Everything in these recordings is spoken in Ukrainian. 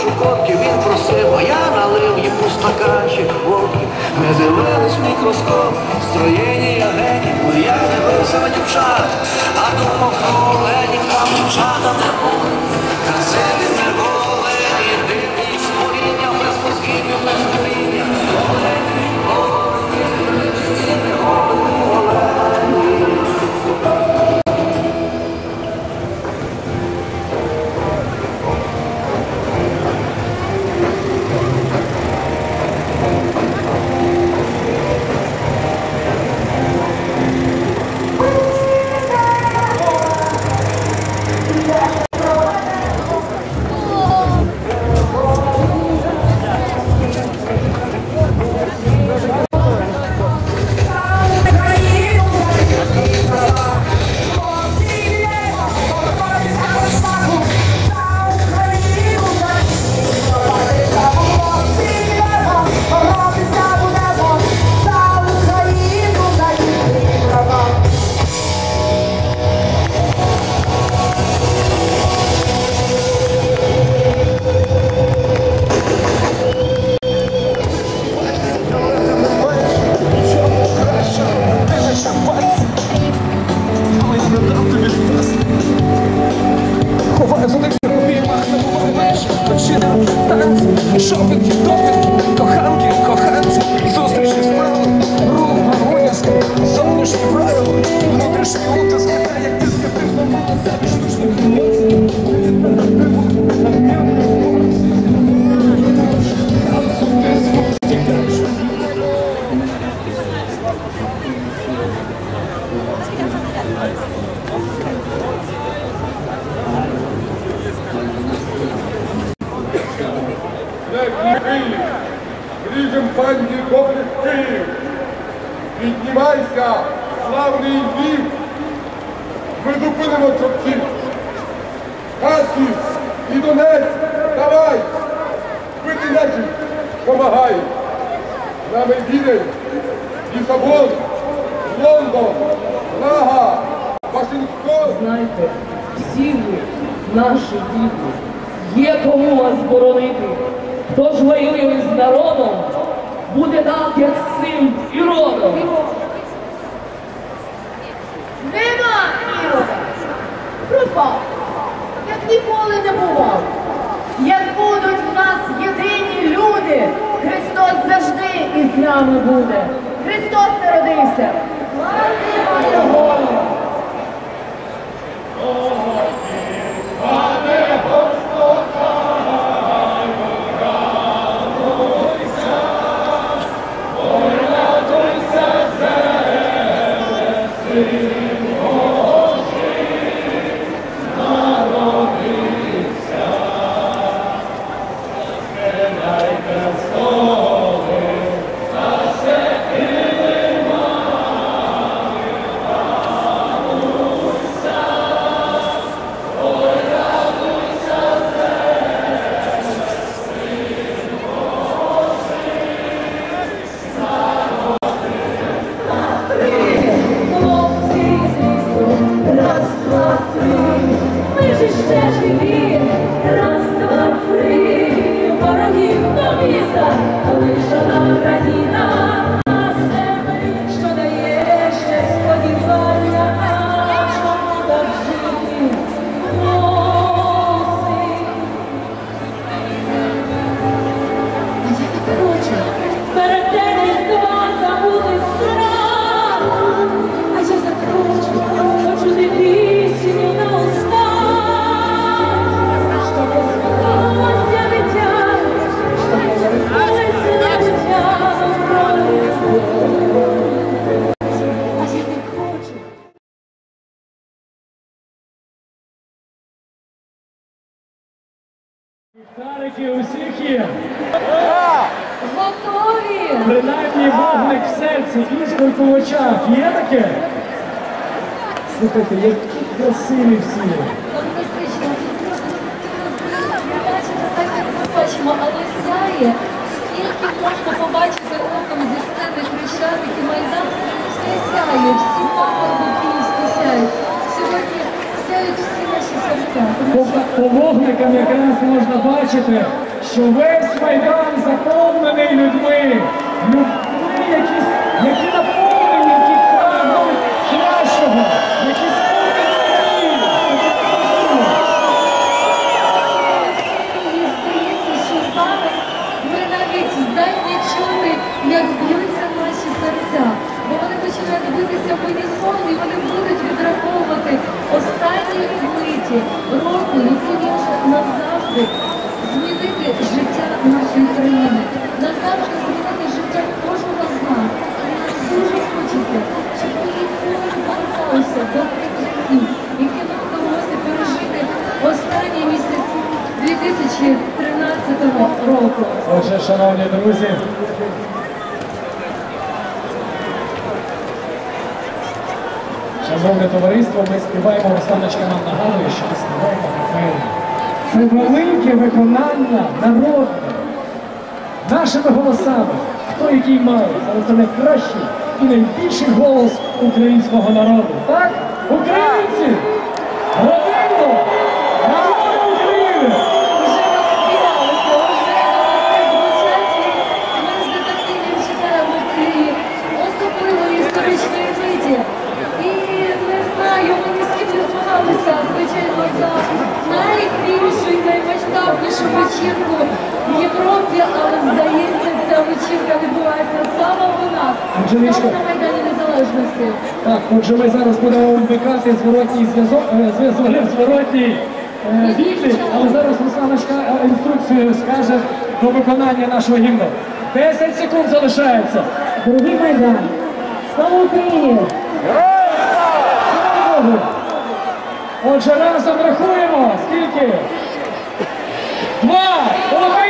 Чукотки він просив, а я налив йому стаканчик водки. Ми дивились в мікроскоп, строєння бо я не бився на дівчат, а думав, про оленів там дівчата не були. Київ, ріжем панді добрих Київ. Піднімайся, славний Львів, ми зупинимо чортів. Харків і Донець, давай, бити нечість, помагай. Нами Відень, Лісабон, Лондон, Прага, Вашингтон. Знайте, всі ви наші діти. Є кому вас боронити. Хто ж воює з народом, буде так, як син і родом. Нема Ірода! Пропав, як ніколи не бував. Як будуть в нас єдині люди, Христос завжди із нами буде. Христос народився. Слава Його! Сяє. Скільки можна побачити оком зі сцени Хрещатик і Майдан, все сяє, всі пагорби київські сяють. Сьогодні сяють всі наші серця. По, по вогникам якраз можна бачити. що весь майдан заповнений людьми. Людьми, які, які наповнені, які прагнуть кращого, які сповнені надії. Мені здається, що зараз ми навіть здатні чути, як б'ються наші серця. Бо вони починають битися в унісон, і вони будуть відраховувати останні миті року, які можуть назавжди змінити життя нашої країни, назавжди змінити життя кожного з нас. І нам дуже хочеться, щоб ми ніколи не які нам вдалося пережити останні місяці 2013 року. Отже, шановні друзі, шановне товариство, ми співаємо, Русланочка нам нагадує, що ми співаємо капелі. Це велике виконання народне. Нашими голосами, хто який має, але це найкращий і найбільший голос українського народу. Так? Українці! Родино! Народу України! Найбільшу і наймасштабнішу вечірку в Європі, але здається, нас, на Майдані Незалежності. Так, отже, ми зараз будемо вмикати зворотній зв'язок, е, зв'язок, зворотній е, відлік, але зараз Русланочка е, інструкцію скаже до виконання нашого гімну. 10 секунд залишається. Дорогі Майдан, слава Україні! Слава Богу! Отже, разом рахуємо. Скільки? Два, один,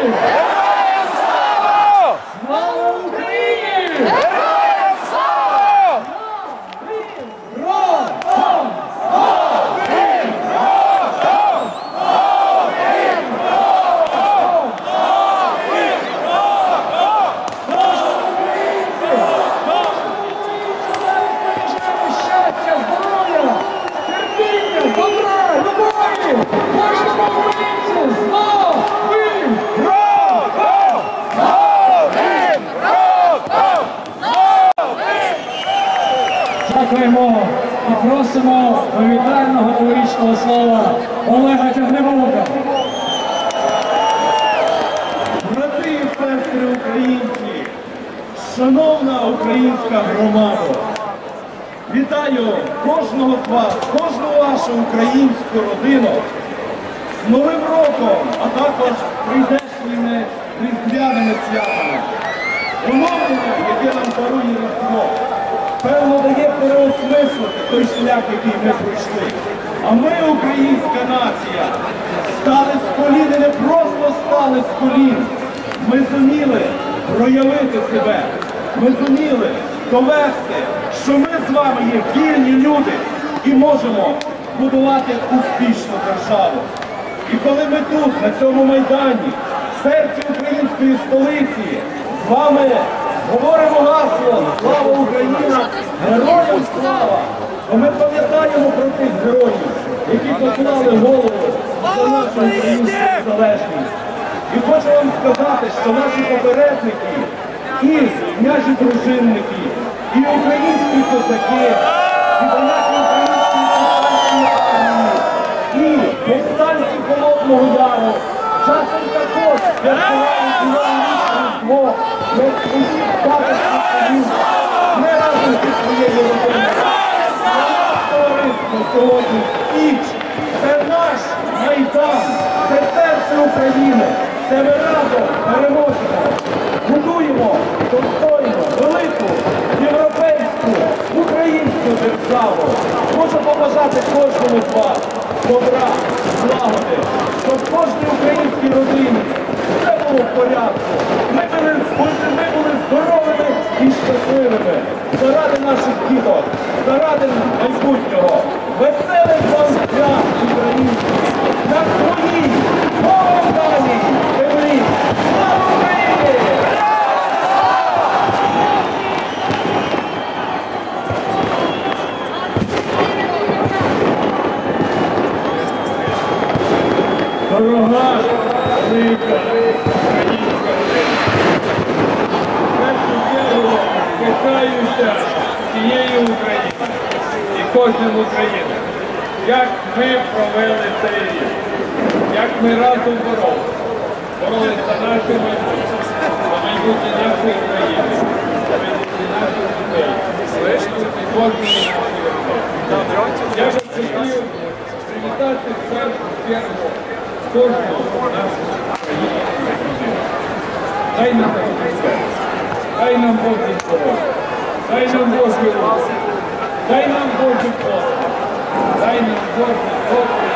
Amen. Запросимо до вітального новорічного слова Олега Тягнебока. Брати і сестри українці, шановна українська громада, вітаю кожного з вас, кожну вашу українську родину з Новим роком, а також прийдешніми різдвяними святами. Оновлення, яке нам дарує Різдво, певно дає переосмислити той шлях, який ми пройшли. А ми, українська нація, стали з колін і не просто стали з колін. Ми зуміли проявити себе. Ми зуміли довести, що ми з вами є вільні люди і можемо будувати успішну державу. І коли ми тут, на цьому майдані, в серці української столиці, з вами говоримо гасло Слава Україна! Героям слава! То ми пам'ятаємо про тих героїв, які поклали голову за нашу українську незалежність. І хочу вам сказати, що наші попередники, і княжі дружинники, і українські козаки, і української повстанської армії, і повстанці Холодного Яру, часом також святкували Іван Різдво, свої статусні події, не разом зі своєю родиною. Товариство сьогодні Січ, це наш майдан, це серце України, це ми разом переможемо, будуємо достойну, велику, європейську, українську державу. Хочу побажати кожному з вас добра, злагоди, щоб кожній українській родині в порядку. Ми були, ми були здоровими і щасливими. Заради наших діток, заради майбутнього. Веселих вам свят українських на своїй повстаній землі. Слава Україні! Дорога, велика українська родина. В першу чергу пишаюся цією України і кожним українцем. Як ми провели цей рік, як ми разом боролися. Боролися за наше майбутнє, за майбутнє нашої країни, за майбутнє наших дітей, майбутнє. Я би хотів привітати в першу чергу кожного нашого українця. Дай нам таке. Дай нам Божий здоров'я. Дай нам рух. Дай нам Божий послуг. Дай нам Божий добрий